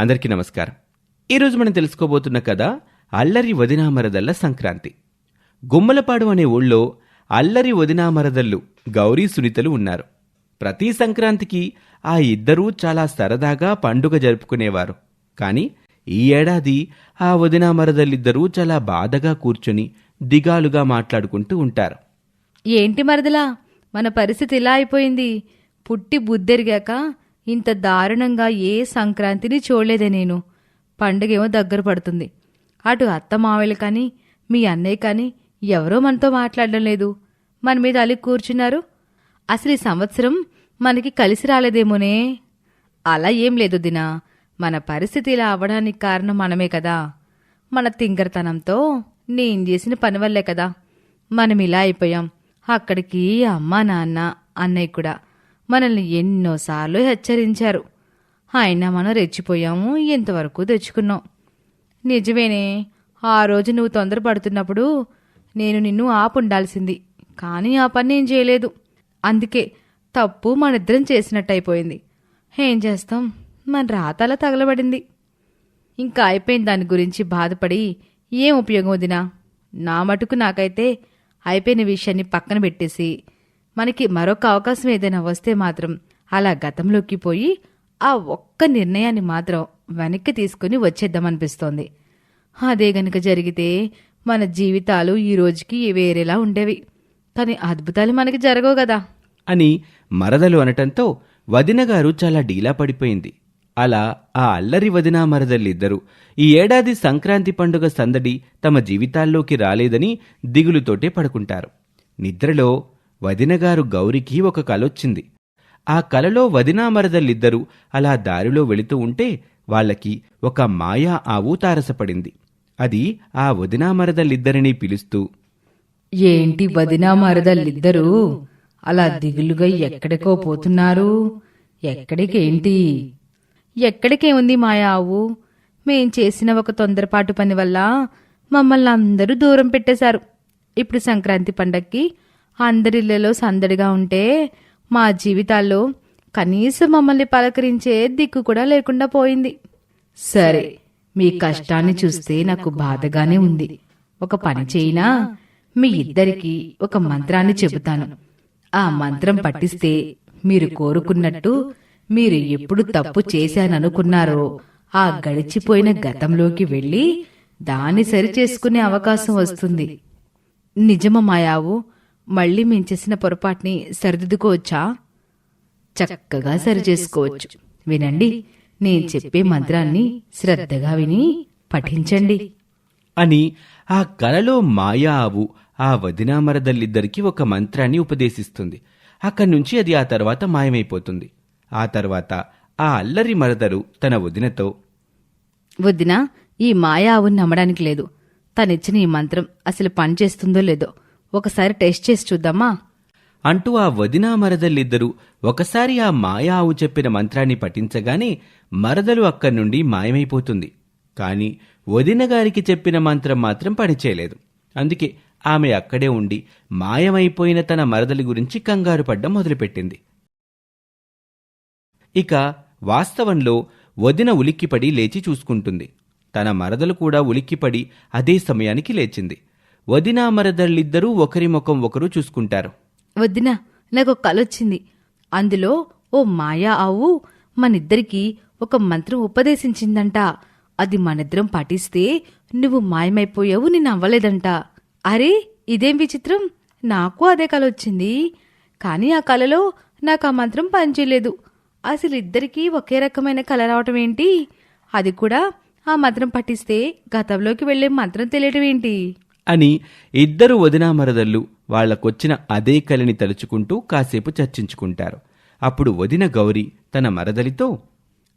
అందరికీ నమస్కారం. ఈరోజు మనం తెలుసుకోబోతున్న కథ అల్లరి వదినామరదల్ల సంక్రాంతి. గుమ్మలపాడు అనే ఊళ్ళో అల్లరి వదినామరదళ్ళు గౌరీ సునీతలు ఉన్నారు. ప్రతి సంక్రాంతికి ఆ ఇద్దరూ చాలా సరదాగా పండుగ జరుపుకునేవారు. కానీ ఈ ఏడాది ఆ వదినామరదలిద్దరూ చాలా బాధగా కూర్చొని దిగాలుగా మాట్లాడుకుంటూ ఉంటారు. ఏంటి మరదలా? మన పరిస్థితి ఇలా అయిపోయింది. పుట్టి బుద్ధెరిగాక ఇంత దారుణంగా ఏ సంక్రాంతిని చూడలేదే నేను. పండుగేమో దగ్గర పడుతుంది. అటు అత్త మావయ్యలు కానీ మీ అన్నయ్య కానీ ఎవరో మనతో మాట్లాడడం లేదు. మన మీద అలిగి కూర్చున్నారు. అసలు ఈ సంవత్సరం మనకి కలిసి రాలేదేమోనే. అలా ఏం లేదు దినా. మన పరిస్థితి ఇలా అవ్వడానికి కారణం మనమే కదా. మన తింగరతనంతో నేను చేసిన పని వల్లే కదా. మనం ఇలా అయిపోయాం. అక్కడికి అమ్మా నాన్న అన్నయ్య కూడా. మనల్ని ఎన్నోసార్లు హెచ్చరించారు. అయినా మనం రెచ్చిపోయాము ఇంతవరకు తెచ్చుకున్నాం. నిజమేనే ఆ రోజు నువ్వు తొందరపడుతున్నప్పుడు నేను నిన్ను ఆపుండాల్సింది కానీ ఆ పని నేను చేయలేదు. అందుకే తప్పు మనిద్దరం చేసినట్టు అయిపోయింది ఏం చేస్తాం? మన రాతల తగలబడింది. ఇంకా అయిపోయిన దాని గురించి బాధపడి ఏం ఉపయోగం వదినా? నా మటుకు నాకైతే అయిపోయిన విషయాన్ని పక్కన పెట్టేసి మనకి మరొక అవకాశం ఏదైనా వస్తే మాత్రం అలా గతంలోకి పోయి ఆ ఒక్క నిర్ణయాన్ని మాత్రం వెనక్కి తీసుకుని వచ్చేద్దామనిపిస్తోంది. అదే గనుక జరిగితే మన జీవితాలు ఈ రోజుకి వేరేలా ఉండేవి. కానీ అద్భుతాలు మనకి జరగవు కదా. అని మరదలు అనటంతో వదినగారు చాలా డీలా పడిపోయింది. అలా ఆ అల్లరి వదినా మరదలిద్దరూ ఈ ఏడాది సంక్రాంతి పండుగ సందడి తమ జీవితాల్లోకి రాలేదని దిగులుతోటే పడుకుంటారు. నిద్రలో వదినగారు గౌరికి ఒక కలొచ్చింది. ఆ కలలో వదినా మరదలిద్దరూ అలా దారిలో వెళుతూ ఉంటే వాళ్ళకి ఒక మాయా ఆవు తారసపడింది. అది ఆ వదినామరదలిద్దరినీ పిలుస్తూ ఏంటి వదినా మరదళ్ళిద్దరూ అలా దిగులుగా ఎక్కడికో పోతున్నారు? ఎక్కడికేంటి? ఎక్కడికేముంది మాయావు మేం చేసిన ఒక తొందరపాటు పని వల్ల మమ్మల్ని అందరూ దూరం పెట్టేశారు. ఇప్పుడు సంక్రాంతి పండక్కి అందరిళ్ళలో సందడిగా ఉంటే మా జీవితాల్లో కనీసం మమ్మల్ని పలకరించే దిక్కు కూడా లేకుండా పోయింది. సరే మీ కష్టాన్ని చూస్తే నాకు బాధగానే ఉంది. ఒక పని చేయినా మీ ఇద్దరికి ఒక మంత్రాన్ని చెబుతాను. ఆ మంత్రం పట్టిస్తే మీరు కోరుకున్నట్టు మీరు ఎప్పుడు తప్పు చేశాననుకున్నారో ఆ గడిచిపోయిన గతంలోకి వెళ్ళి దాన్ని సరిచేసుకునే అవకాశం వస్తుంది. నిజమా మళ్ళీ మేం చేసిన పొరపాటుని సరిదిద్దుకోవచ్చా? చక్కగా సరిచేసుకోవచ్చు. వినండి నేను చెప్పే మంత్రాన్ని శ్రద్ధగా విని పఠించండి. అని ఆ కలలో మాయా ఆవు ఆ వదినా మరదలిద్దరికీ ఒక మంత్రాన్ని ఉపదేశిస్తుంది. అక్కడి నుంచి అది ఆ తర్వాత మాయమైపోతుంది. ఆ తర్వాత ఆ అల్లరి మరదలు తన వదినతో వద్దిన ఈ మాయావుని నమ్మడానికి లేదు. తనిచ్చిన ఈ మంత్రం అసలు పనిచేస్తుందో లేదో. ఒకసారి టెస్ట్ చేసి చూద్దామా? అంటూ ఆ వదినా మరదలిద్దరూ ఒకసారి ఆ మాయా ఆవు చెప్పిన మంత్రాన్ని పఠించగానే మరదలు అక్కడి నుండి మాయమైపోతుంది. కాని వదిన గారికి చెప్పిన మంత్రం మాత్రం పనిచేయలేదు. అందుకే ఆమె అక్కడే ఉండి మాయమైపోయిన తన మరదలి గురించి కంగారు పడ్డం మొదలుపెట్టింది. ఇక వాస్తవంలో వదిన ఉలిక్కిపడి లేచి చూసుకుంటుంది. తన మరదలు కూడా ఉలిక్కిపడి అదే సమయానికి లేచింది. వదినా మరదళ్ళిద్దరూ ఒకరి ముఖం ఒకరు చూసుకుంటారు. వదినా నాకు ఒక కలొచ్చింది అందులో ఓ మాయా ఆవు మనిద్దరికీ ఒక మంత్రం ఉపదేశించిందంట. అది మనిద్దరం పాటిస్తే నువ్వు మాయమైపోయావు నేను అవ్వలేదంట. అరే ఇదేం విచిత్రం? నాకు అదే కల వచ్చింది. కానీ ఆ కలలో నాకు ఆ మంత్రం పనిచేయలేదు. అసలు ఇద్దరికీ ఒకే రకమైన కల రావటం ఏంటి? అది కూడా ఆ మంత్రం పఠిస్తే గతంలోకి వెళ్ళే మంత్రం తెలియటం ఏంటి? అని ఇద్దరు వదినా మరదళ్ళు వాళ్ళకొచ్చిన అదే కలిని తలుచుకుంటూ కాసేపు చర్చించుకుంటారు. అప్పుడు వదిన గౌరి తన మరదలితో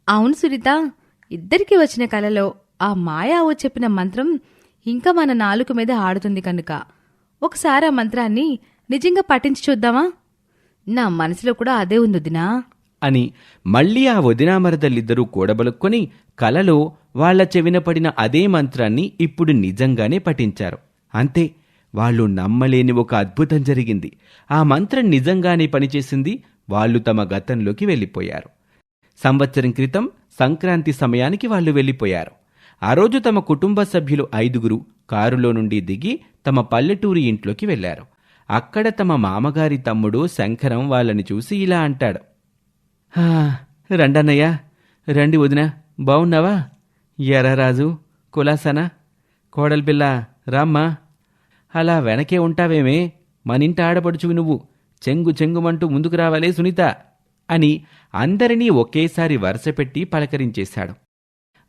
అవును సునీత ఇద్దరికి వచ్చిన కలలో ఆ మాయావు చెప్పిన మంత్రం ఇంకా మన నాలుక మీద ఆడుతుంది కనుక. ఒకసారి ఆ మంత్రాన్ని నిజంగా పఠించి చూద్దామా? నా మనసులో కూడా అదే ఉంది వదినా. అని మళ్ళీ ఆ వదినా మరదలిద్దరూ కూడబలుక్కొని కలలో వాళ్ళ చెవిన పడిన అదే మంత్రాన్ని ఇప్పుడు నిజంగానే పఠించారు. అంతే వాళ్ళు నమ్మలేని ఒక అద్భుతం జరిగింది. ఆ మంత్రం నిజంగానే పనిచేసింది. వాళ్ళు తమ గతంలోకి వెళ్ళిపోయారు. సంవత్సరం క్రితం సంక్రాంతి సమయానికి వాళ్ళు వెళ్ళిపోయారు. ఆ రోజు తమ కుటుంబ సభ్యులు ఐదుగురు కారులో నుండి దిగి తమ పల్లెటూరి ఇంట్లోకి వెళ్ళారు అక్కడ తమ మామగారి తమ్ముడు శంకరం వాళ్ళని చూసి ఇలా అంటాడు. రండన్నయ్య రండి వదిన బావున్నావా? ఎర్రరాజు కులాసనా? కోడలిపిల్ల రామ్మా అలా వెనకే ఉంటావేమే? మనింట ఆడపడుచువి నువ్వు. చెంగు చెంగుమంటూ ముందుకు రావాలే సునీత అని అందరినీ ఒకేసారి వరుసపెట్టి పలకరించేశాడు.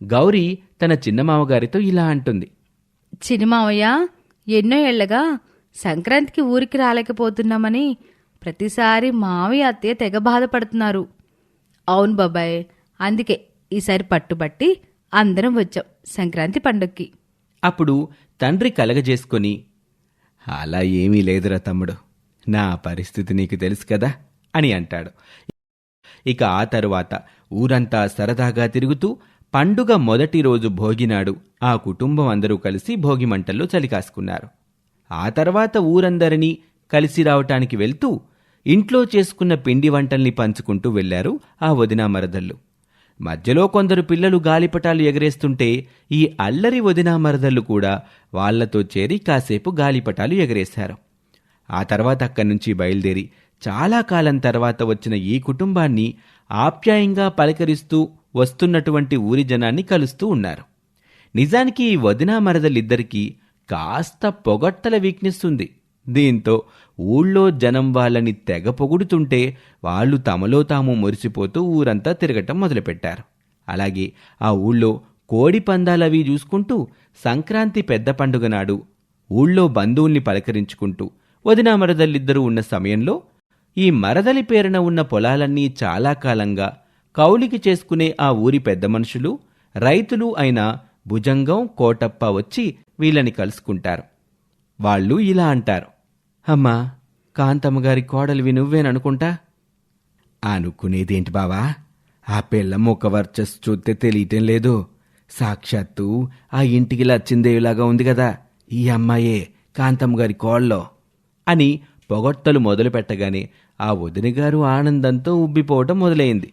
గౌరీ తన చిన్న మామగారితో ఇలా అంటుంది. చినిమావయ్య ఎన్నో ఏళ్ళగా సంక్రాంతికి ఊరికి రాలేకపోతున్నామని ప్రతిసారి మావయ్య అత్తయ్య తెగ బాధపడుతున్నారు. అవును బాబాయ్ అందుకే ఈసారి పట్టుబట్టి అందరం వచ్చాం సంక్రాంతి పండుగకి అప్పుడు తండ్రి కలగజేసుకొని అలా ఏమీ లేదురా తమ్ముడు నా పరిస్థితి నీకు తెలుసు కదా అని అంటాడు. ఇక ఆ తరువాత ఊరంతా సరదాగా తిరుగుతూ పండుగ మొదటి రోజు భోగినాడు. ఆ కుటుంబం అందరూ కలిసి భోగి మంటల్లో చలికాసుకున్నారు. ఆ తర్వాత ఊరందరినీ కలిసి రావటానికి వెళ్తూ ఇంట్లో చేసుకున్న పిండి వంటల్ని పంచుకుంటూ వెళ్ళారు ఆ వదినా మరదళ్ళు. మధ్యలో కొందరు పిల్లలు గాలిపటాలు ఎగరేస్తుంటే ఈ అల్లరి వదినా మరదళ్ళు కూడా వాళ్ళతో చేరి కాసేపు గాలిపటాలు ఎగరేశారు. ఆ తర్వాత అక్కడి నుంచి బయలుదేరి చాలా కాలం తర్వాత వచ్చిన ఈ కుటుంబాన్ని ఆప్యాయంగా పలకరిస్తూ వస్తున్నటువంటి ఊరి జనాన్ని కలుస్తూ ఉన్నారు. నిజానికి ఈ వదినా మరదలిద్దరికీ కాస్త పొగట్టల వీక్నెస్ ఉంది. దీంతో ఊళ్ళో జనం వాళ్ళని తెగ పొగుడుతుంటే వాళ్ళు తమలో తాము మురిసిపోతూ ఊరంతా తిరగటం మొదలుపెట్టారు. అలాగే ఆ ఊళ్ళో కోడి పందాలవి చూసుకుంటూ సంక్రాంతి పెద్ద పండుగ నాడు ఊళ్ళో బంధువుల్ని పలకరించుకుంటూ వదినా మరదలిద్దరూ ఉన్న సమయంలో ఈ మరదలి పేరున ఉన్న పొలాలన్నీ చాలా కాలంగా కౌలికి చేసుకునే ఆ ఊరి పెద్ద మనుషులు రైతులు అయిన భుజంగం కోటప్ప వచ్చి వీళ్ళని కలుసుకుంటారు. వాళ్ళు ఇలా అంటారు. అమ్మా కాంతమ్మ గారి కోడలివి నువ్వేననుకుంటా? అనుకునేదేంటి బావా? ఆ పిల్ల ముఖ వర్చస్ చూస్తే తెలియటం లేదు. సాక్షాత్తు ఆ ఇంటికి లచ్చిందేవిలాగా ఉంది కదా ఈ అమ్మాయే కాంతమ్మ గారి కోళ్ళో అని పొగట్టలు మొదలు పెట్టగానే ఆ వదినగారు ఆనందంతో ఉబ్బిపోవటం మొదలైంది.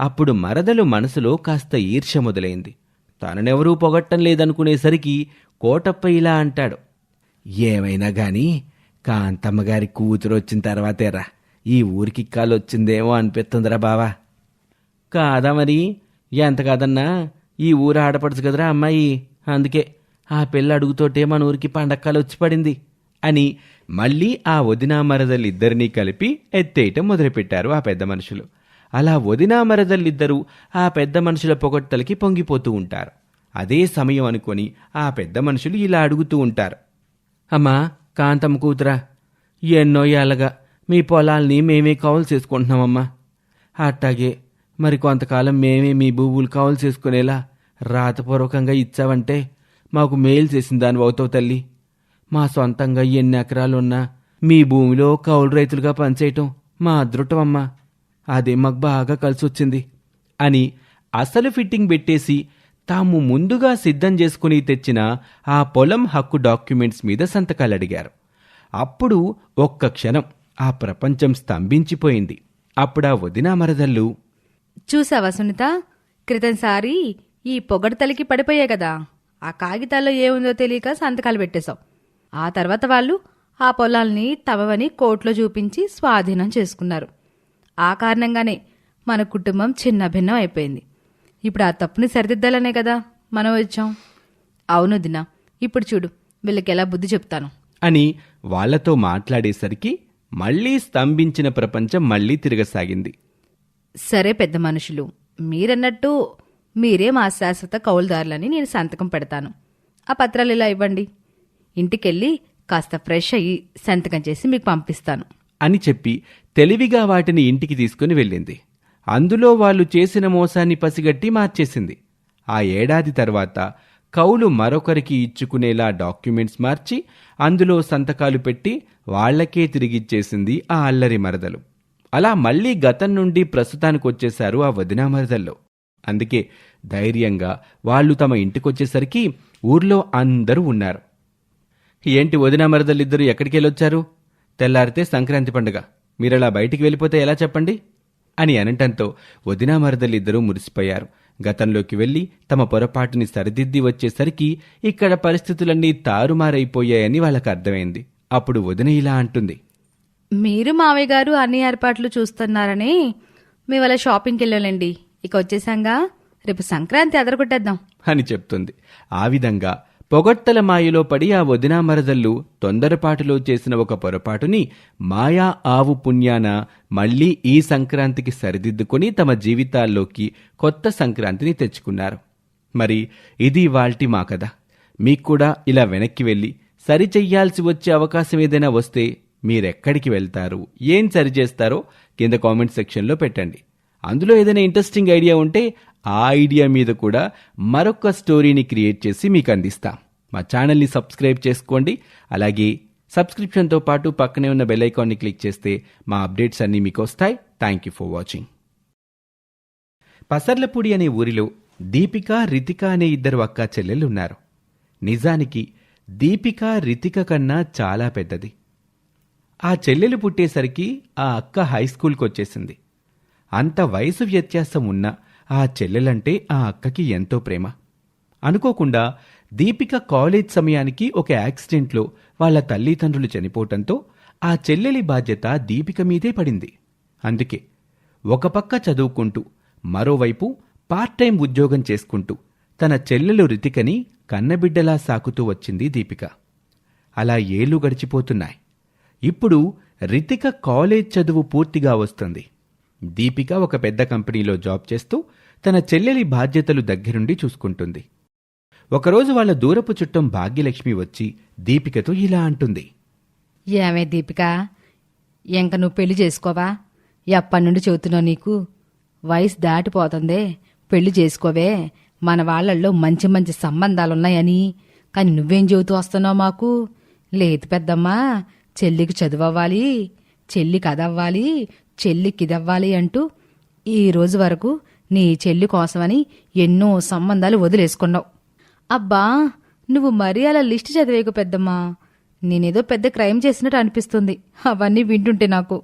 అప్పుడు మరదలు మనసులో కాస్త ఈర్ష్య మొదలైంది. తననెవరూ పొగట్టం లేదనుకునేసరికి కోటప్ప ఇలా అంటాడు ఏమైనా గాని కాంతమ్మగారి కూతురు వచ్చిన తర్వాతేరా? ఈ ఊరికి కాలొచ్చిందేమో అనిపిస్తుందిరా బావా. కాదా మరి? ఎంత కాదన్నా? ఈ ఊరు ఆడపడుచు కదరా అమ్మాయి. అందుకే ఆ పిల్ల అడుగుతోటే మన ఊరికి పండక్కలు వచ్చి పడింది అని మళ్ళీ ఆ వదినా మరదలిద్దరినీ కలిపి ఎత్తేయటం మొదలుపెట్టారు ఆ పెద్ద మనుషులు. అలా వదినా మరదలిద్దరూ ఆ పెద్ద మనుషుల పొగట్టలకి పొంగిపోతూ ఉంటారు. అదే సమయం అనుకొని ఆ పెద్ద మనుషులు ఇలా అడుగుతూ ఉంటారు. అమ్మా కాంతమ్మ కూతురా ఎన్నో ఏళ్ళగా మీ పొలాల్ని మేమే కౌలు చేసుకుంటున్నామమ్మా. అట్టాగే మరి కొంతకాలం మేమే మీ భూములు కౌలు చేసుకునేలా రాతపూర్వకంగా ఇచ్చావంటే మాకు మేలు చేసిన దాని అవుతావు తల్లి. మా సొంతంగా ఎన్ని ఎకరాలున్నా మీ భూమిలో కౌలు రైతులుగా పనిచేయటం మా అదృష్టమమ్మా. అదే మాకు బాగా కలిసొచ్చింది అని అసలు ఫిట్టింగ్ పెట్టేసి తాము ముందుగా సిద్ధం చేసుకుని తెచ్చిన ఆ పొలం హక్కు డాక్యుమెంట్స్ మీద సంతకాలు అడిగారు అప్పుడు ఒక్క క్షణం ఆ ప్రపంచం స్తంభించిపోయింది. అప్పుడా వదినా మరదళ్ళు చూసావా సునీత? క్రితంసారి ఈ పొగడతలకి పడిపోయాయి కదా. ఆ కాగితాల్లో ఏముందో తెలియక సంతకాలు పెట్టేశావు. ఆ తర్వాత వాళ్ళు ఆ పొలాల్ని తమవని కోర్టులో చూపించి స్వాధీనం చేసుకున్నారు. ఆ కారణంగానే మన కుటుంబం చిన్న భిన్నం అయిపోయింది. ఇప్పుడు ఆ తప్పుని సరిదిద్దాలనే కదా మనం వచ్చాం. అవును దినా ఇప్పుడు చూడు వీళ్ళకి ఎలా బుద్ధి చెప్తాను. అని వాళ్ళతో మాట్లాడేసరికి మళ్ళీ స్తంభించిన ప్రపంచం మళ్ళీ తిరగసాగింది. సరే పెద్ద మనుషులు మీరన్నట్టు మీరే మా శాశ్వత కౌలుదారులని నేను సంతకం పెడతాను. ఆ పత్రాలు ఇలా ఇవ్వండి. ఇంటికెళ్ళి కాస్త ఫ్రెష్ అయ్యి సంతకం చేసి మీకు పంపిస్తాను. అని చెప్పి తెలివిగా వాటిని ఇంటికి తీసుకుని వెళ్ళింది. అందులో వాళ్ళు చేసిన మోసాన్ని పసిగట్టి మార్చేసింది. ఆ ఏడాది తర్వాత కౌలు మరొకరికి ఇచ్చుకునేలా డాక్యుమెంట్స్ మార్చి అందులో సంతకాలు పెట్టి వాళ్ళకే తిరిగిచ్చేసింది ఆ అల్లరి మరదలు. అలా మళ్ళీ గతం నుండి ప్రస్తుతానికి వచ్చేశారు ఆ వదినా మరదల్లో. అందుకే ధైర్యంగా వాళ్ళు తమ ఇంటికొచ్చేసరికి ఊర్లో అందరూ ఉన్నారు. ఏంటి వదినా మరదలిద్దరూ ఎక్కడికి వెళ్ళొచ్చారు తెల్లారితే సంక్రాంతి పండుగ. మీరలా బయటికి వెళ్ళిపోతే ఎలా చెప్పండి? అని అనటంతో వదినా మరదలిద్దరూ మురిసిపోయారు. గతంలోకి వెళ్ళి తమ పొరపాటుని సరిదిద్ది వచ్చేసరికి ఇక్కడ పరిస్థితులన్నీ తారుమారైపోయాయని వాళ్ళకి అర్థమైంది. అప్పుడు వదిన ఇలా అంటుంది. మీరు మావయ్య గారు అన్ని ఏర్పాట్లు చూస్తున్నారని మీ వాళ్ళ షాపింగ్కి వెళ్ళాలండి. ఇక వచ్చేసాంగా. రేపు సంక్రాంతి అదరగొట్టేద్దాం అని చెప్తుంది. ఆ విధంగా పొగట్టల మాయలో పడి ఆ వదినా మరదళ్ళు తొందరపాటులో చేసిన ఒక పొరపాటుని మాయా ఆవు పుణ్యాన మళ్ళీ ఈ సంక్రాంతికి సరిదిద్దుకొని తమ జీవితాల్లోకి కొత్త సంక్రాంతిని తెచ్చుకున్నారు. మరి ఇది వాల్టి మా కథ. మీకు కూడా ఇలా వెనక్కి వెళ్ళి సరిచెయ్యాల్సి వచ్చే అవకాశం ఏదైనా వస్తే మీరెక్కడికి వెళ్తారు? ఏం సరిచేస్తారో కింద కామెంట్ సెక్షన్లో పెట్టండి. అందులో ఏదైనా ఇంట్రెస్టింగ్ ఐడియా ఉంటే ఆ ఐడియా మీద కూడా మరొక స్టోరీని క్రియేట్ చేసి మీకు అందిస్తాం. మా ఛానల్ని సబ్స్క్రైబ్ చేసుకోండి. అలాగే సబ్స్క్రిప్షన్తో పాటు పక్కనే ఉన్న బెల్ ఐకాన్ని క్లిక్ చేస్తే మా అప్డేట్స్ అన్నీ మీకు వస్తాయి. Thank you for watching Pasarlapudi అనే ఊరిలో దీపిక రితిక అనే ఇద్దరు అక్క చెల్లెలు ఉన్నారు నిజానికి దీపిక రితిక కన్నా చాలా పెద్దది. ఆ చెల్లెలు పుట్టేసరికి ఆ అక్క హై స్కూల్కి వచ్చేసింది అంత వయసు వ్యత్యాసం ఉన్న ఆ చెల్లెలంటే ఆ అక్కకి ఎంతో ప్రేమ. అనుకోకుండా దీపిక కాలేజ్ సమయానికి ఒక యాక్సిడెంట్లో వాళ్ళ తల్లిదండ్రులు చనిపోవటంతో ఆ చెల్లెలి బాధ్యత దీపిక మీదే పడింది. అందుకే ఒక పక్క చదువుకుంటూ మరోవైపు పార్ట్ టైం ఉద్యోగం చేసుకుంటూ తన చెల్లెలు రితికని కన్నబిడ్డలా సాకుతూ వచ్చింది దీపిక. అలా ఏళ్ళు గడిచిపోతున్నాయి. ఇప్పుడు రితిక కాలేజ్ చదువు పూర్తిగా వస్తుంది. దీపిక ఒక పెద్ద కంపెనీలో జాబ్ చేస్తూ తన చెల్లెలి బాధ్యతలు దగ్గరుండి చూసుకుంటుంది. ఒకరోజు వాళ్ళ దూరపు చుట్టం భాగ్యలక్ష్మి వచ్చి దీపికతో ఇలా అంటుంది. ఏమే దీపిక? ఇంక నువ్వు పెళ్ళి చేసుకోవా? ఎప్పటి నుండి చెబుతున్నావు నీకు? వయసు దాటిపోతుందే. పెళ్ళి చేసుకోవే. మన వాళ్ళల్లో మంచి మంచి సంబంధాలున్నాయని. కానీ నువ్వేం చెబుతూ వస్తున్నావు మాకు? లేదు పెద్దమ్మా చెల్లికి చదువవ్వాలి చెల్లి కదవ్వాలి చెల్లికిదవ్వాలి అంటూ ఈ రోజు వరకు నీ చెల్లి కోసమని ఎన్నో సంబంధాలు వదిలేసుకున్నావు. అబ్బా నువ్వు మరీ అలా లిస్ట్ చదివేకు పెద్దమ్మా. నేనేదో పెద్ద క్రైమ్ చేసినట్టు అనిపిస్తుంది. అవన్నీ వింటుంటే నాకు.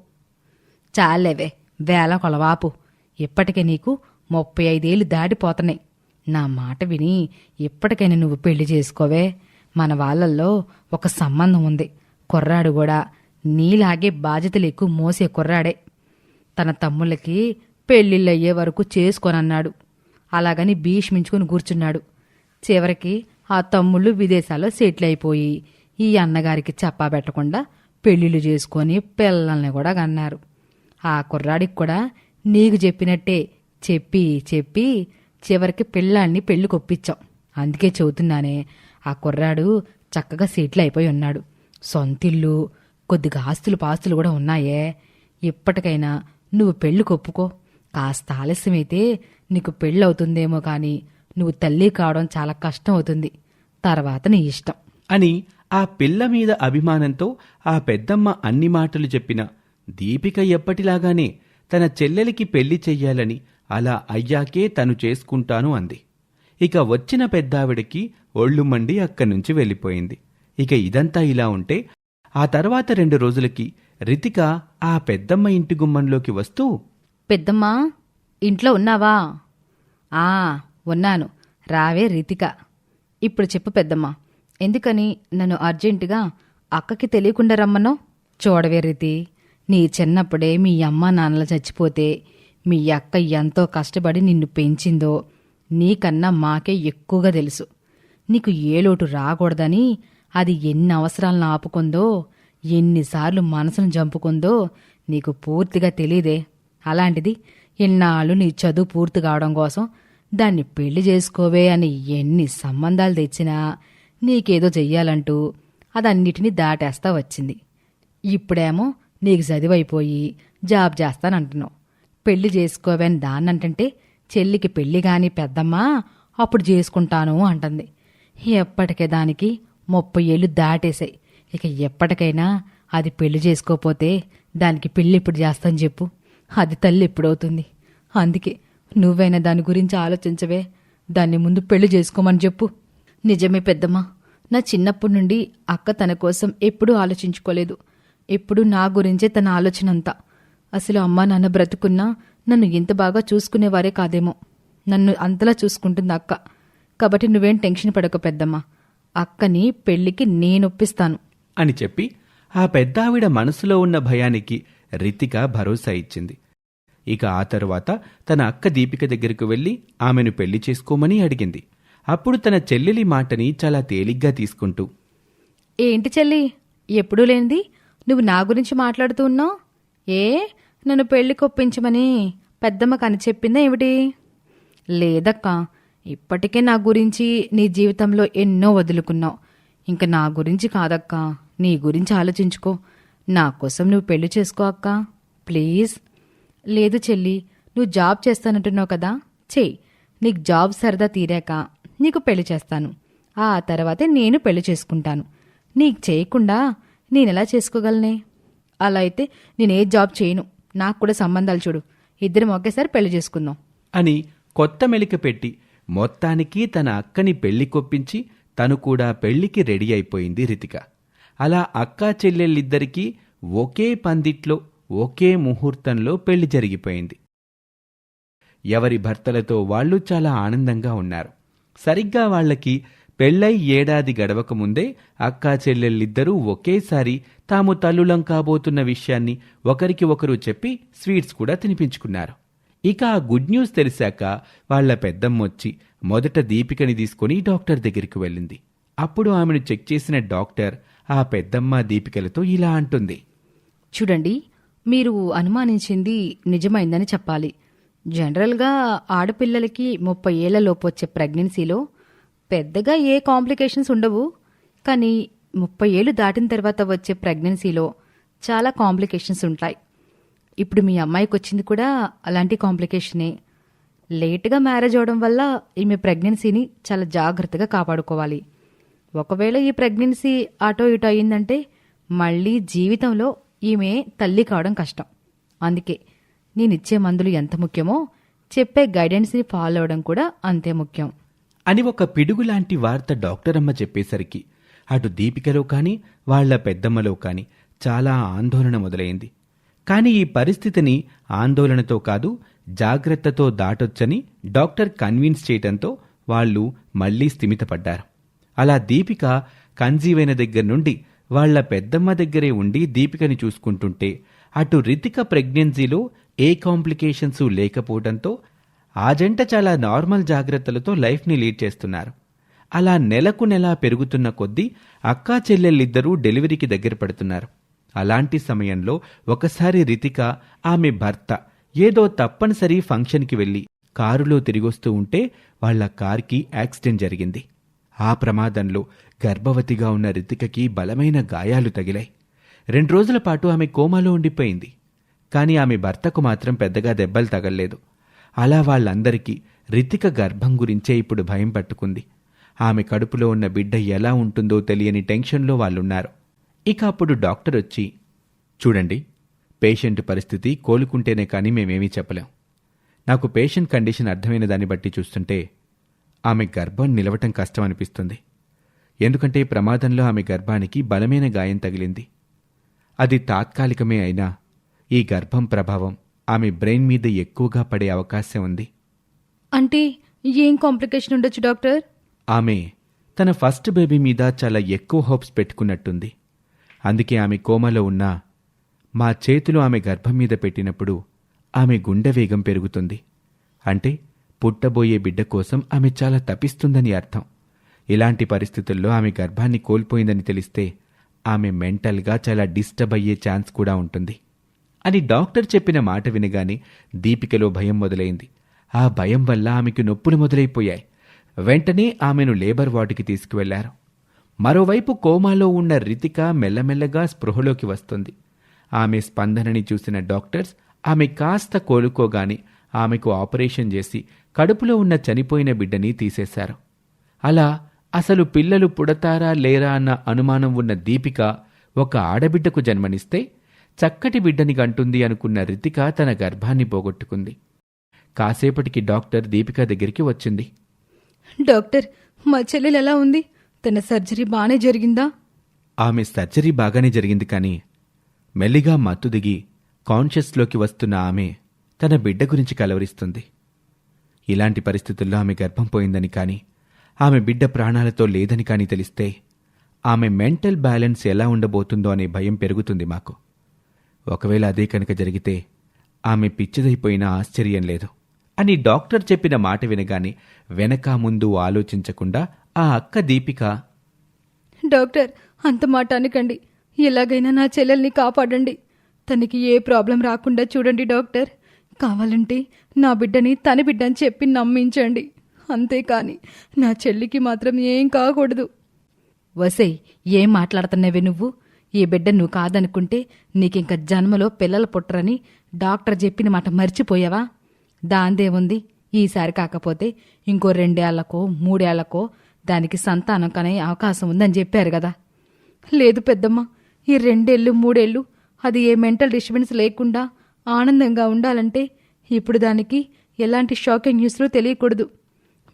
చాలేవే వేల కొలవాపు. ఇప్పటికే నీకు ముప్పై ఐదేళ్ళు దాటిపోతున్నాయి. నా మాట విని ఇప్పటికైనా నువ్వు పెళ్ళి చేసుకోవే. మన వాళ్ళల్లో ఒక సంబంధం ఉంది. కుర్రాడు కూడా నీలాగే బాధ్యతలు ఎక్కువ మోసే కుర్రాడే. తన తమ్ముళ్ళకి పెళ్ళిళ్ళయ్యే వరకు చేసుకోనన్నాడు. అలాగని భీష్మించుకుని కూర్చున్నాడు. చివరికి ఆ తమ్ముళ్ళు విదేశాల్లో సెటిల్ అయిపోయి ఈ అన్నగారికి చెప్పా పెట్టకుండా పెళ్ళిళ్ళు చేసుకొని పిల్లల్ని కూడా కన్నారు. ఆ కుర్రాడికి కూడా నీకు చెప్పినట్టే చెప్పి చెప్పి చివరికి పిల్లాన్ని పెళ్ళి కొప్పించాం. అందుకే చెబుతున్నానే ఆ కుర్రాడు చక్కగా సెటిల్ అయిపోయి ఉన్నాడు. సొంతిల్లు కొద్దిగా ఆస్తులు పాస్తులు కూడా ఉన్నాయే. ఇప్పటికైనా నువ్వు పెళ్ళి కొప్పుకో. కాస్త ఆలస్యమైతే నీకు పెళ్ళవుతుందేమో కాని కానీ నువ్వు తల్లి కావడం చాలా కష్టం అవుతుంది తర్వాత నీ ఇష్టం. అని ఆ పిల్ల మీద అభిమానంతో ఆ పెద్దమ్మ అన్ని మాటలు చెప్పిన దీపిక ఎప్పటిలాగానే తన చెల్లెలికి పెళ్ళి చెయ్యాలని అలా అయ్యాకే తను చేసుకుంటాను అంది. ఇక వచ్చిన పెద్దావిడకి ఒళ్ళు మండి అక్కడి నుంచి వెళ్ళిపోయింది. ఇక ఇదంతా ఇలా ఉంటే ఆ తర్వాత రెండు రోజులకి రితిక ఆ పెద్దమ్మ ఇంటి గుమ్మంలోకి వస్తూ పెద్దమ్మా ఇంట్లో ఉన్నావా? ఆ ఉన్నాను. రావే రితిక. ఇప్పుడు చెప్పు పెద్దమ్మ ఎందుకని నన్ను అర్జెంటుగా అక్కకి తెలియకుండా రమ్మనో? చూడవే రితి నీ చిన్నప్పుడే మీ అమ్మ నాన్నలు చచ్చిపోతే మీ అక్క ఎంతో కష్టపడి నిన్ను పెంచిందో నీకన్నా మాకే ఎక్కువగా తెలుసు. నీకు ఏ లోటు రాకూడదని అది ఎన్ని అవసరాలను ఆపుకుందో ఎన్నిసార్లు మనసును చంపుకుందో నీకు పూర్తిగా తెలీదే. అలాంటిది ఇన్నాళ్ళు నీ చదువు పూర్తి కావడం కోసం దాన్ని పెళ్ళి చేసుకోవే అని ఎన్ని సంబంధాలు తెచ్చినా నీకేదో చెయ్యాలంటూ అదన్నిటినీ దాటేస్తా వచ్చింది. ఇప్పుడేమో నీకు చదివైపోయి జాబ్ చేస్తానంటున్నావు. పెళ్ళి చేసుకోవే అని దాన్నంటే చెల్లికి పెళ్ళి గాని పెద్దమ్మా అప్పుడు చేసుకుంటాను అంటుంది. ఎప్పటికే దానికి ముప్పై ఏళ్ళు దాటేశాయి. ఇక ఎప్పటికైనా అది పెళ్ళి చేసుకోపోతే దానికి పెళ్ళి ఇప్పుడు చేస్తాను చెప్పు. అది తల్లి ఎప్పుడవుతుంది అందుకే నువ్వైనా దాని గురించి ఆలోచించవే. దాన్ని ముందు పెళ్ళి చేసుకోమని చెప్పు. నిజమే పెద్దమ్మా. నా చిన్నప్పటి నుండి అక్క తన కోసం ఎప్పుడూ ఆలోచించుకోలేదు. ఎప్పుడు నా గురించే తన ఆలోచన అంతా అసలు అమ్మా నాన్న బ్రతుకున్నా నన్ను ఇంత బాగా చూసుకునేవారే కాదేమో. నన్ను అంతలా చూసుకుంటుంది అక్క. కాబట్టి నువ్వేం టెన్షన్ పడక పెద్దమ్మ. అక్కని పెళ్ళికి నేనొప్పిస్తాను అని చెప్పి ఆ పెద్దావిడ మనసులో ఉన్న భయానికి రితిక భరోసా ఇచ్చింది. ఇక ఆ తరువాత తన అక్క దీపిక దగ్గరకు వెళ్ళి ఆమెను పెళ్ళి చేసుకోమని అడిగింది. అప్పుడు తన చెల్లెలి మాటని చాలా తేలిగ్గా తీసుకుంటూ ఏంటి చెల్లి? ఎప్పుడూ లేనిది? నువ్వు నా గురించి మాట్లాడుతూ ఉన్నావు? ఏ? నన్ను పెళ్ళి కొప్పించమని పెద్దమ్మ కని చెప్పిందా ఏమిటి? లేదక్కా. ఇప్పటికే నా గురించి నీ జీవితంలో ఎన్నో వదులుకున్నావు. ఇంక నా గురించి కాదక్కా. నీ గురించి ఆలోచించుకో. నా కోసం నువ్వు పెళ్ళి చేసుకో అక్కా. ప్లీజ్. లేదు చెల్లి నువ్వు జాబ్ చేస్తానంటున్నావు కదా. చెయ్యి నీకు జాబ్ సరదా తీరాక నీకు పెళ్ళి చేస్తాను. ఆ తర్వాతే నేను పెళ్ళి చేసుకుంటాను. నీకు చేయకుండా నేనెలా చేసుకోగలనే? అలా అయితే నేనే జాబ్ చేయను. నాకు కూడా సంబంధాలు చూడు. ఇద్దరం ఒకేసారి పెళ్ళి చేసుకుందాం. అని కొత్త మెలిక పెట్టి మొత్తానికి తన అక్కని పెళ్ళి కొప్పించి తను కూడా పెళ్ళికి రెడీ అయిపోయింది రితిక. అలా అక్కా చెల్లెళ్ళిద్దరికీ ఒకే పందిట్లో ఒకే ముహూర్తంలో పెళ్ళి జరిగిపోయింది. ఎవరి భర్తలతో వాళ్ళు చాలా ఆనందంగా ఉన్నారు. సరిగ్గా వాళ్ళకి పెళ్ళై ఏడాది గడవక ముందే అక్కా చెల్లెళ్ళిద్దరూ ఒకేసారి తాము తల్లులం కాబోతున్న విషయాన్ని ఒకరికి ఒకరు చెప్పి స్వీట్స్ కూడా తినిపించుకున్నారు. ఇక ఆ గుడ్ న్యూస్ తెలిసాక వాళ్ళ పెద్దమ్మొచ్చి మొదట దీపికని తీసుకుని డాక్టర్ దగ్గరికి వెళ్ళింది. అప్పుడు ఆమెను చెక్ చేసిన డాక్టర్ ఆ పెద్దమ్మ దీపికలతో ఇలా అంటుంది. చూడండి మీరు అనుమానించింది నిజమైందని చెప్పాలి. జనరల్గా ఆడపిల్లలకి ముప్పై ఏళ్ళలోపు వచ్చే ప్రెగ్నెన్సీలో పెద్దగా ఏ కాంప్లికేషన్స్ ఉండవు. కానీ ముప్పై ఏళ్ళు దాటిన తర్వాత వచ్చే ప్రెగ్నెన్సీలో చాలా కాంప్లికేషన్స్ ఉంటాయి. ఇప్పుడు మీ అమ్మాయికి వచ్చింది కూడా అలాంటి కాంప్లికేషనే. లేటుగా మ్యారేజ్ అవడం వల్ల ఈమె ప్రెగ్నెన్సీని చాలా జాగ్రత్తగా కాపాడుకోవాలి. ఒకవేళ ఈ ప్రెగ్నెన్సీ అటో ఇటో అయిందంటే మళ్ళీ జీవితంలో ఈమె తల్లి కావడం కష్టం. అందుకే నేనిచ్చే మందులు ఎంత ముఖ్యమో చెప్పే గైడెన్స్ని ఫాలో అవడం కూడా అంతే ముఖ్యం. అని ఒక పిడుగులాంటి వార్త డాక్టర్ అమ్మ చెప్పేసరికి అటు దీపికలో కానీ వాళ్ళ పెద్దమ్మలో కానీ చాలా ఆందోళన మొదలైంది. కానీ ఈ పరిస్థితిని ఆందోళనతో కాదు జాగ్రత్తతో దాటొచ్చని డాక్టర్ కన్విన్స్ చేయటంతో వాళ్ళు మళ్ళీ స్థిమితపడ్డారు. అలా దీపిక కన్జీవైన దగ్గర నుండి వాళ్ళ పెద్దమ్మ దగ్గరే ఉండి దీపికని చూసుకుంటుంటే అటు రితిక ప్రెగ్నెన్సీలో ఏ కాంప్లికేషన్స్ లేకపోవడంతో ఆ జంట చాలా నార్మల్ జాగ్రత్తలతో లైఫ్ని లీడ్ చేస్తున్నారు. అలా నెలకు నెలా పెరుగుతున్న కొద్దీ అక్కా చెల్లెళ్ళిద్దరూ డెలివరీకి దగ్గర పడుతున్నారు. అలాంటి సమయంలో ఒకసారి రితిక ఆమె భర్త ఏదో తప్పనిసరి ఫంక్షన్కి వెళ్ళి కారులో తిరిగొస్తూ ఉంటే వాళ్ళ కార్కి యాక్సిడెంట్ జరిగింది. ఆ ప్రమాదంలో గర్భవతిగా ఉన్న రితికకి బలమైన గాయాలు తగిలాయి. రెండు రోజుల పాటు ఆమె కోమాలో ఉండిపోయింది. కానీ ఆమె భర్తకు మాత్రం పెద్దగా దెబ్బలు తగల్లేదు. అలా వాళ్ళందరికీ రితిక గర్భం గురించే ఇప్పుడు భయం పట్టుకుంది. ఆమె కడుపులో ఉన్న బిడ్డ ఎలా ఉంటుందో తెలియని టెన్షన్లో వాళ్ళున్నారు. ఇక అప్పుడు డాక్టర్ వచ్చి చూడండి పేషెంట్ పరిస్థితి కోలుకుంటేనే కానీ మేమేమీ చెప్పలేం. నాకు పేషెంట్ కండిషన్ అర్థమైన దాన్ని బట్టి చూస్తుంటే ఆమె గర్భం నిలవటం కష్టం అనిపిస్తుంది ఎందుకంటే ప్రమాదంలో ఆమె గర్భానికి బలమైన గాయం తగిలింది. అది తాత్కాలికమే అయినా ఈ గర్భం ప్రభావం ఆమె బ్రెయిన్ మీద ఎక్కువగా పడే అవకాశం ఉంది. అంటే ఏం కాంప్లికేషన్ ఉండొచ్చు డాక్టర్? ఆమె తన ఫస్ట్ బేబీ మీద చాలా ఎక్కువ హోప్స్ పెట్టుకున్నట్టుంది. అందుకే ఆమె కోమాలో ఉన్నా మా చేతులు ఆమె గర్భం మీద పెట్టినప్పుడు ఆమె గుండె వేగం పెరుగుతుంది. అంటే పుట్టబోయే బిడ్డ కోసం ఆమె చాలా తపిస్తుందని అర్థం. ఇలాంటి పరిస్థితుల్లో ఆమె గర్భాన్ని కోల్పోయిందని తెలిస్తే ఆమె మెంటల్గా చాలా డిస్టర్బ్ అయ్యే ఛాన్స్ కూడా ఉంటుంది. అని డాక్టర్ చెప్పిన మాట వినగానే దీపికలో భయం మొదలైంది. ఆ భయం వల్ల ఆమెకు నొప్పులు మొదలైపోయాయి. వెంటనే ఆమెను లేబర్ వార్డుకి తీసుకువెళ్ళారు. మరోవైపు కోమాలో ఉన్న రితిక మెల్లమెల్లగా స్పృహలోకి వస్తుంది. ఆమె స్పందనని చూసిన డాక్టర్స్ ఆమె కాస్త కోలుకోగానే ఆమెకు ఆపరేషన్ చేసి కడుపులో ఉన్న చనిపోయిన బిడ్డని తీసేశారు. అలా అసలు పిల్లలు పుడతారా లేరా అన్న అనుమానం ఉన్న దీపిక ఒక ఆడబిడ్డకు జన్మనిస్తే చక్కటి బిడ్డని కంటుంది అనుకున్న రితిక తన గర్భాన్ని పోగొట్టుకుంది. కాసేపటికి డాక్టర్ దీపిక దగ్గరికి వచ్చింది. డాక్టర్ మా చెల్లెలు ఎలా ఉంది? తన సర్జరీ బాగానే జరిగిందా? ఆమె సర్జరీ బాగానే జరిగింది కానీ మెల్లిగా మత్తు దిగి కాన్షియస్లోకి వస్తున్న ఆమె తన బిడ్డ గురించి కలవరిస్తుంది. ఇలాంటి పరిస్థితుల్లో ఆమె గర్భం పోయిందని కానీ ఆమె బిడ్డ ప్రాణాలతో లేదని కానీ తెలిస్తే ఆమె మెంటల్ బ్యాలెన్స్ ఎలా ఉండబోతుందో అనే భయం పెరుగుతుంది మాకు. ఒకవేళ అదే కనుక జరిగితే ఆమె పిచ్చిదైపోయినా ఆశ్చర్యం లేదు అని డాక్టర్ చెప్పిన మాట వినగానే వెనక ముందు ఆలోచించకుండా ఆ అక్క దీపిక డాక్టర్ అంత మాట అనకండి. ఎలాగైనా నా చెల్లెల్ని కాపాడండి. తనకి ఏ ప్రాబ్లం రాకుండా చూడండి డాక్టర్. కావాలంటే నా బిడ్డని తన బిడ్డని చెప్పి నమ్మించండి. అంతేకాని నా చెల్లికి మాత్రం ఏం కాకూడదు. వసై ఏం మాట్లాడుతున్నావే నువ్వు? ఈ బిడ్డ నువ్వు కాదనుకుంటే నీకింక జన్మలో పిల్లలు పుట్టరని డాక్టర్ చెప్పిన మాట మర్చిపోయావా? దాందేముంది? ఈసారి కాకపోతే ఇంకో రెండేళ్ళకో మూడేళ్ళకో దానికి సంతానం కనే అవకాశం ఉందని చెప్పారు కదా. లేదు పెద్దమ్మ ఈ రెండేళ్ళు మూడేళ్ళు అది ఏ మెంటల్ డిస్టర్బెన్స్ లేకుండా ఆనందంగా ఉండాలంటే ఇప్పుడు దానికి ఎలాంటి షాకింగ్ న్యూస్లు తెలియకూడదు.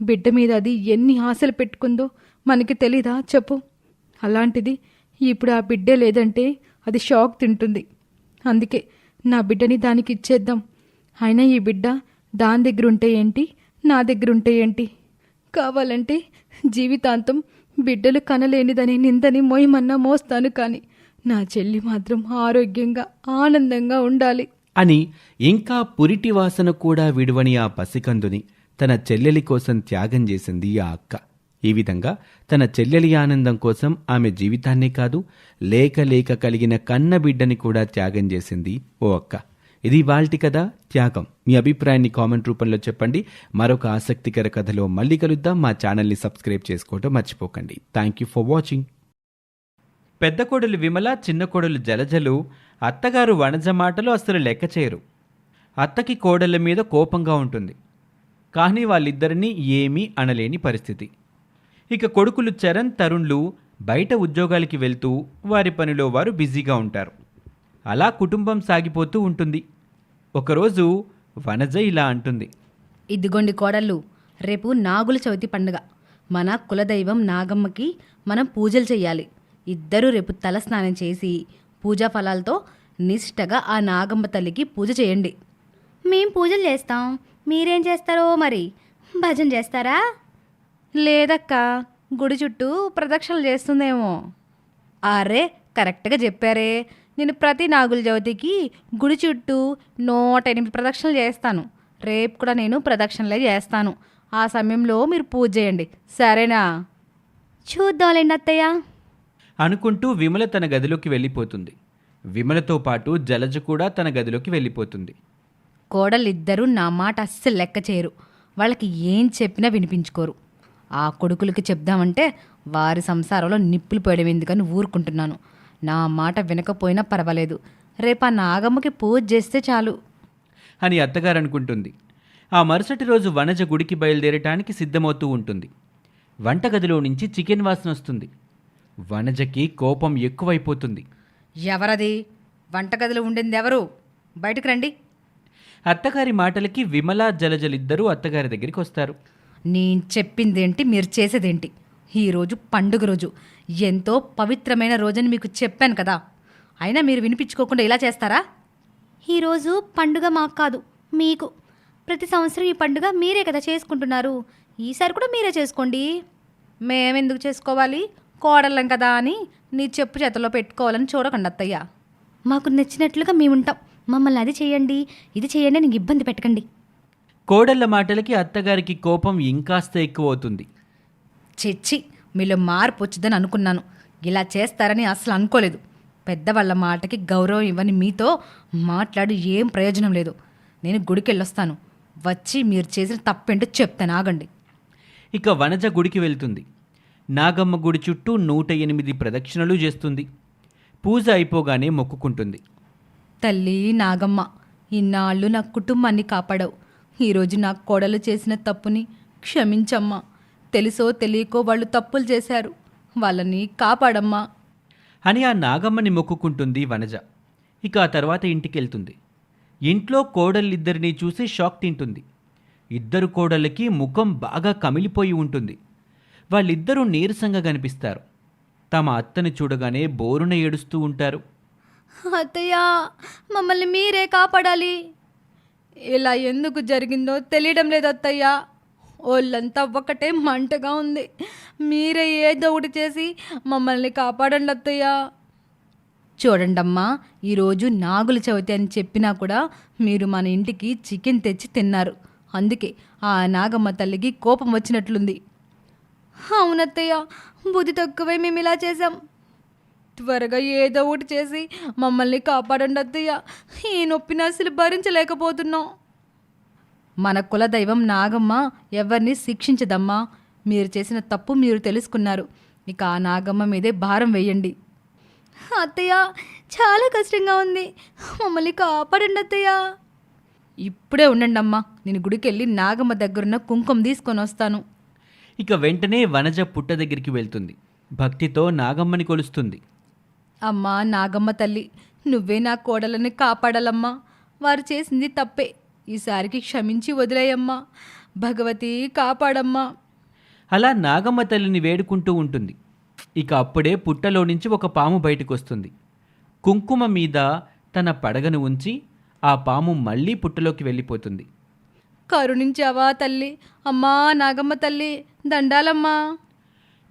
బిడ్డ మీద అది ఎన్ని ఆశలు పెట్టుకుందో మనకి తెలీదా చెప్పు. అలాంటిది ఇప్పుడు ఆ బిడ్డే లేదంటే అది షాక్ తింటుంది. అందుకే నా బిడ్డని దానికి ఇచ్చేద్దాం. అయినా ఈ బిడ్డ దాని దగ్గర ఉంటే ఏంటి? నా దగ్గర ఉంటే ఏంటి? కావాలంటే జీవితాంతం బిడ్డలు కనలేనిదని నిందని మోయమన్నా మోస్తాను కానీ నా చెల్లి మాత్రం ఆరోగ్యంగా ఆనందంగా ఉండాలి. అని ఇంకా పురిటి వాసన కూడా విడువని ఆ పసికందుని తన చెల్లెలి కోసం త్యాగం చేసింది ఆ అక్క. ఈ విధంగా తన చెల్లెలి ఆనందం కోసం ఆమె జీవితాన్నే కాదు లేక లేక కలిగిన కన్న బిడ్డని కూడా త్యాగం చేసింది ఓ అక్క. ఇది వాల్టి కథ త్యాగం. మీ అభిప్రాయాన్ని కామెంట్ రూపంలో చెప్పండి. మరొక ఆసక్తికర కథలో మళ్ళీ కలుద్దాం. మా ఛానల్ని సబ్స్క్రైబ్ చేసుకోవటం మర్చిపోకండి. థ్యాంక్ యూ ఫర్ వాచింగ్ పెద్ద కోడలు విమల చిన్న కోడలు జలజలు అత్తగారు వనజ మాటలు అసలు లెక్క చేయరు. అత్తకి కోడళ్ళ మీద కోపంగా ఉంటుంది. కానీ వాళ్ళిద్దరినీ ఏమీ అనలేని పరిస్థితి. ఇక కొడుకులు చరణ్ తరుణ్లు బయట ఉద్యోగాలకి వెళ్తూ వారి పనిలో వారు బిజీగా ఉంటారు. అలా కుటుంబం సాగిపోతూ ఉంటుంది. ఒకరోజు వనజ ఇలా అంటుంది. ఇదిగోండి కోడళ్ళు రేపు నాగుల చవితి పండుగ. మన కులదైవం నాగమ్మకి మనం పూజలు చేయాలి ఇద్దరూ రేపు తలస్నానం చేసి పూజా ఫలాలతో నిష్టగా ఆ నాగమ్మ తల్లికి పూజ చేయండి. మేం పూజలు చేస్తాం. మీరేం చేస్తారో మరి? భజన చేస్తారా? లేదక్క గుడి చుట్టూ ప్రదక్షిణలు చేస్తుందేమో. అరే కరెక్ట్గా చెప్పారే. నేను ప్రతి నాగుల చవితికి గుడి చుట్టూ నూట ఎనిమిది ప్రదక్షిణలు చేస్తాను. రేపు కూడా నేను ప్రదక్షిణలే చేస్తాను. ఆ సమయంలో మీరు పూజ చేయండి. సరేనా? చూద్దాంలేండి అత్తయ్య. అనుకుంటూ విమల తన గదిలోకి వెళ్ళిపోతుంది. విమలతో పాటు జలజ కూడా తన గదిలోకి వెళ్ళిపోతుంది. కోడలిద్దరూ నా మాట అస్సలు లెక్క చేయరు. వాళ్ళకి ఏం చెప్పినా వినిపించుకోరు. ఆ కొడుకులకి చెప్దామంటే వారి సంసారంలో నిప్పులు పోయడం ఎందుకని ఊరుకుంటున్నాను. నా మాట వినకపోయినా పర్వాలేదు. రేపు ఆ నాగమ్మకి పూజ చేస్తే చాలు. అని అత్తగారు అనుకుంటుంది. ఆ మరుసటి రోజు వనజ గుడికి బయలుదేరటానికి సిద్ధమవుతూ ఉంటుంది. వంటగదిలో నుంచి చికెన్ వాసన వస్తుంది. వనజకి కోపం ఎక్కువైపోతుంది. ఎవరది? వంటగదిలో ఉండింది ఎవరు? బయటకు రండి. అత్తగారి మాటలకి విమల జలజలిద్దరూ అత్తగారి దగ్గరికి వస్తారు. నేను చెప్పిందేంటి మీరు చేసేదేంటి? ఈరోజు పండుగ రోజు. ఎంతో పవిత్రమైన రోజని మీకు చెప్పాను కదా. అయినా మీరు వినిపించుకోకుండా ఇలా చేస్తారా? ఈరోజు పండుగ మాకు కాదు మీకు. ప్రతి సంవత్సరం ఈ పండుగ మీరే కదా చేసుకుంటున్నారు. ఈసారి కూడా మీరే చేసుకోండి. మేమెందుకు చేసుకోవాలి? కోడళ్ళం కదా అని నీ చెప్పు చేతలో పెట్టుకోవాలని చూడకండి అత్తయ్య. మాకు నచ్చినట్లుగా మేము ఉంటాం మమ్మల్ని అది చేయండి ఇది చేయండి నీకు ఇబ్బంది పెట్టకండి. కోడళ్ళ మాటలకి అత్తగారికి కోపం ఇంకాస్త ఎక్కువవుతుంది. చిచ్చి మీలో మార్పు వచ్చిందని అనుకున్నాను. ఇలా చేస్తారని అసలు అనుకోలేదు. పెద్దవాళ్ళ మాటకి గౌరవం ఇవ్వని మీతో మాట్లాడి ఏం ప్రయోజనం లేదు. నేను గుడికి వెళ్ళొస్తాను వచ్చి మీరు చేసిన తప్పేంటో చెప్తాను ఆగండి ఇక వనజ గుడికి వెళ్తుంది. నాగమ్మ గుడి చుట్టూ నూట ఎనిమిది ప్రదక్షిణలు చేస్తుంది. పూజ అయిపోగానే మొక్కుకుంటుంది. తల్లి నాగమ్మ ఇన్నాళ్ళు నా కుటుంబాన్ని కాపాడావు. ఈరోజు నా కోడలు చేసిన తప్పుని క్షమించమ్మా. తెలుసో తెలియకో వాళ్ళు తప్పులు చేశారు. వాళ్ళని కాపాడమ్మా. అని ఆ నాగమ్మని మొక్కుకుంటుంది వనజ. ఇక ఆ తర్వాత ఇంటికెళ్తుంది. ఇంట్లో కోడళ్ళిద్దరినీ చూసి షాక్ తింటుంది. ఇద్దరు కోడళ్ళకి ముఖం బాగా కమిలిపోయి ఉంటుంది. వాళ్ళిద్దరూ నీరసంగా కనిపిస్తారు. తమ అత్తని చూడగానే బోరున ఏడుస్తూ ఉంటారు. అత్తయ్య మమ్మల్ని మీరే కాపాడాలి. ఇలా ఎందుకు జరిగిందో తెలియడం లేదు అత్తయ్య. ఒళ్ళంతా ఒకటే మంటగా ఉంది. మీరే ఏదో ఒకటి చేసి మమ్మల్ని కాపాడండి అత్తయ్య. చూడండమ్మా ఈరోజు నాగుల చవితి అని చెప్పినా కూడా మీరు మన ఇంటికి చికెన్ తెచ్చి తిన్నారు. అందుకే ఆ నాగమ్మ తల్లికి కోపం వచ్చినట్లుంది. అవునత్తయ్య బుద్ధి తక్కువే మేము ఇలా చేసాం త్వరగా ఏదో ఒకటి చేసి మమ్మల్ని కాపాడండి అత్తయ్య. ఈ నొప్పిని అసలు భరించలేకపోతున్నాం. మన కులదైవం నాగమ్మ ఎవరిని శిక్షించదమ్మా? మీరు చేసిన తప్పు మీరు తెలుసుకున్నారు. ఇక ఆ నాగమ్మ మీదే భారం వేయండి. అత్తయ్య చాలా కష్టంగా ఉంది. మమ్మల్ని కాపాడండి అత్తయ్య. ఇప్పుడే ఉండండి అమ్మా నేను గుడికి వెళ్ళి నాగమ్మ దగ్గరున్న కుంకుమ తీసుకొని వస్తాను. ఇక వెంటనే వనజ పుట్ట దగ్గరికి వెళ్తుంది. భక్తితో నాగమ్మని కొలుస్తుంది. అమ్మా నాగమ్మ తల్లి నువ్వే నా కోడలని కాపాడాలమ్మా. వారు చేసింది తప్పే. ఈసారికి క్షమించి వదిలేయమ్మా. భగవతి కాపాడమ్మా. అలా నాగమ్మ తల్లిని వేడుకుంటూ ఉంటుంది. ఇక అప్పుడే పుట్టలో నుంచి ఒక పాము బయటకు వస్తుంది కుంకుమ మీద తన పడగను ఉంచి ఆ పాము మళ్ళీ పుట్టలోకి వెళ్ళిపోతుంది. కరుణించావా తల్లి? అమ్మా నాగమ్మ తల్లి దండాలమ్మా.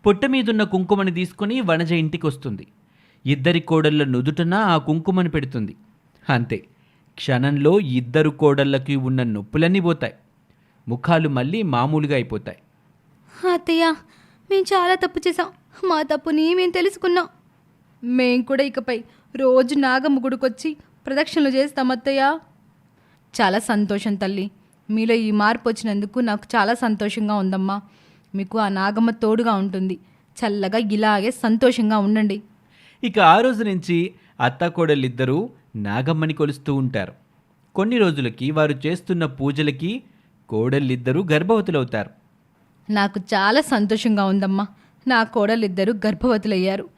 పుట్ట మీదున్న కుంకుమని తీసుకుని వనజ ఇంటికి వస్తుంది ఇద్దరి కోడళ్ళ నుదుటన ఆ కుంకుమని పెడుతుంది. అంతే క్షణంలో ఇద్దరు కోడళ్ళకి ఉన్న నొప్పులన్నీ పోతాయి. ముఖాలు మళ్ళీ మామూలుగా అయిపోతాయి. అత్తయ్య మేము చాలా తప్పు చేసాం మా తప్పుని మేము తెలుసుకున్నాం. మేం కూడా ఇకపై రోజు నాగమ్మ గుడికొచ్చి ప్రదక్షిణలు చేస్తాం అత్తయ్య. చాలా సంతోషం తల్లి. మీలో ఈ మార్పు వచ్చినందుకు నాకు చాలా సంతోషంగా ఉందమ్మా. మీకు ఆ నాగమ్మ తోడుగా ఉంటుంది. చల్లగా ఇలాగే సంతోషంగా ఉండండి. ఇక ఆ రోజు నుంచి అత్తాకోడళ్ళిద్దరూ నాగమ్మని కొలుస్తూ ఉంటారు. కొన్ని రోజులకి వారు చేస్తున్న పూజలకి కోడళ్ళిద్దరూ గర్భవతులవుతారు. నాకు చాలా సంతోషంగా ఉందమ్మా. నా కోడలిద్దరూ గర్భవతులయ్యారు.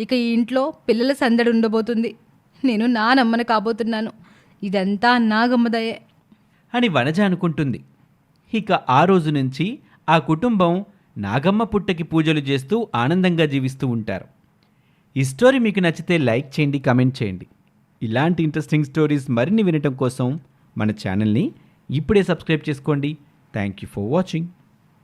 ఇక ఈ ఇంట్లో పిల్లల సందడి ఉండబోతుంది. నేను నానమ్మను కాబోతున్నాను. ఇదంతా నాగమ్మదయే అని వనజ అనుకుంటుంది. ఇక ఆ రోజు నుంచి ఆ కుటుంబం నాగమ్మ పుట్టకి పూజలు చేస్తూ ఆనందంగా జీవిస్తూ ఉంటారు. ఈ స్టోరీ మీకు నచ్చితే లైక్ చేయండి కమెంట్ చేయండి. ఇలాంటి ఇంట్రెస్టింగ్ స్టోరీస్ మరిన్ని వినటం కోసం మన ఛానల్ని ఇప్పుడే సబ్స్క్రైబ్ చేసుకోండి. Thank you for watching.